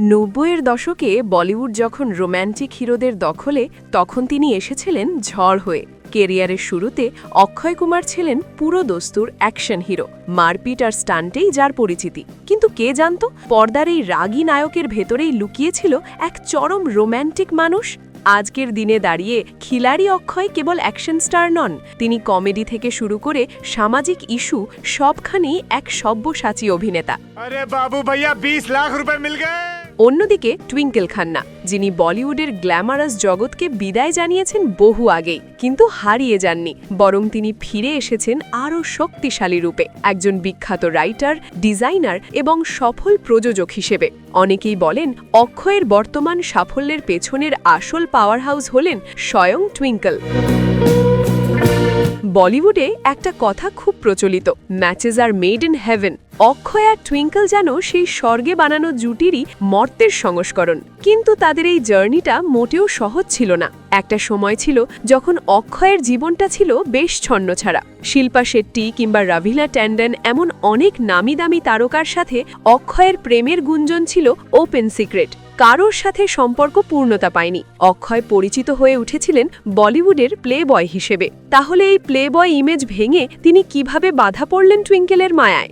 নব্বইয়ের দশকে বলিউড যখন রোম্যান্টিক হিরোদের দখলে, তখন তিনি এসেছিলেন ঝড় হয়ে। কেরিয়ারের শুরুতে অক্ষয় কুমার ছিলেন পুরো দস্তুর অ্যাকশন হিরো। মারপিট আর স্টান্টেই যার পরিচিতি। কিন্তু কে জানত? পর্দার এই রাগী নায়কের ভেতরেই লুকিয়েছিল এক চরম রোম্যান্টিক মানুষ। আজকের দিনে দাঁড়িয়ে খিলাড়ি অক্ষয় কেবল অ্যাকশন স্টার নন, তিনি কমেডি থেকে শুরু করে সামাজিক ইস্যু সবখানেই এক সব্যসাচী অভিনেতা। আরে বাবু ভাইয়া, বিশ লাখ রুপে মিল অন্যদিকে টুইঙ্কেল খান্না, যিনি বলিউডের গ্ল্যামারাস জগৎকে বিদায় জানিয়েছেন বহু আগেই, কিন্তু হারিয়ে যাননি, বরং তিনি ফিরে এসেছেন আরও শক্তিশালী রূপে, একজন বিখ্যাত রাইটার, ডিজাইনার এবং সফল প্রযোজক হিসেবে। অনেকেই বলেন, অক্ষয়ের বর্তমান সাফল্যের পেছনের আসল পাওয়ার হাউস হলেন স্বয়ং টুইঙ্কল। বলিউডে একটা কথা খুব প্রচলিত matches are made in heaven Akshay R twinkle যেন সেই স্বর্গে বানানো জুটিরই মর্তের সংস্করণ। কিন্তু তাদের এই জার্নিটা মোটেও সহজ ছিল না। একটা সময় ছিল যখন অক্ষয়ের জীবনটা ছিল বেশ ছন্নছাড়া শিল্পা শেট্টি কিংবা রাভিলা ট্যান্ডন এমন অনেক নামি দামি তারকার সাথে অক্ষয়ের প্রেমের গুঞ্জন ছিল ওপেন সিক্রেট কারোর সাথে সম্পর্ক পূর্ণতা পায়নি। অক্ষয় পরিচিত হয়ে উঠেছিলেন বলিউডের প্লে বয় হিসেবে। তাহলে এই প্লে বয় ইমেজ ভেঙে তিনি কীভাবে বাধা পড়লেন টুইঙ্কেলের মায়ায়?